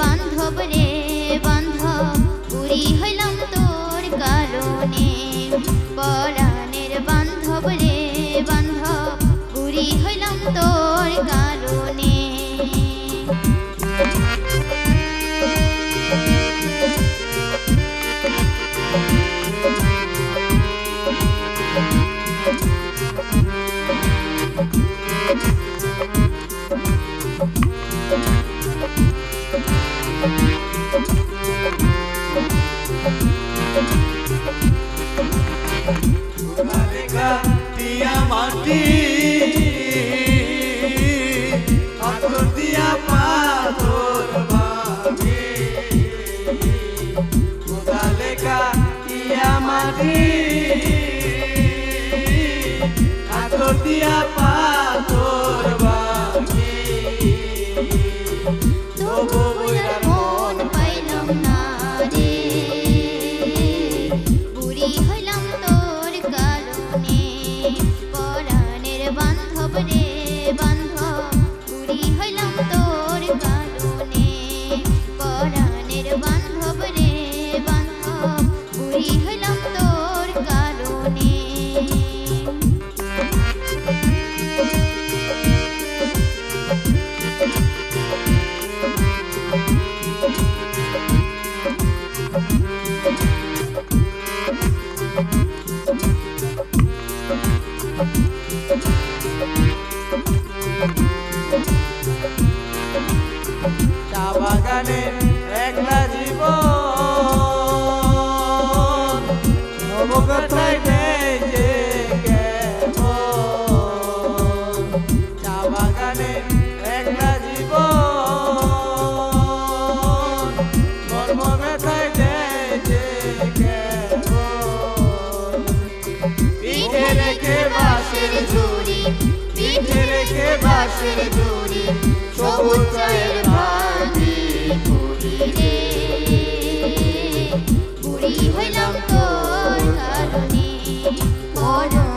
বান্ধব রে বান্ধব পুরি হইলাম তোর কারণে পরাণের বান্ধব রে বান্ধব হইলাম তোর কারণে দিয়া মাটি পাথর দিয়া পাথর ভাঙে খোদা লেখা মাটি পাথর দিয়া পরাণের বান্ধব রে বান্ধব বুড়ি হইলাম তোর কারণে পরাণের বান্ধব রে বান্ধব বুড়ি হইলাম বাগানে একলা জীবন। যে চা বাগানে একলা জীবন। মর্ম ব্যথায় নেই যে পিঠে রেখে বাঁশের ঝুড়ি, পিঠে রেখে বাঁশের ঝুড়ি। Water.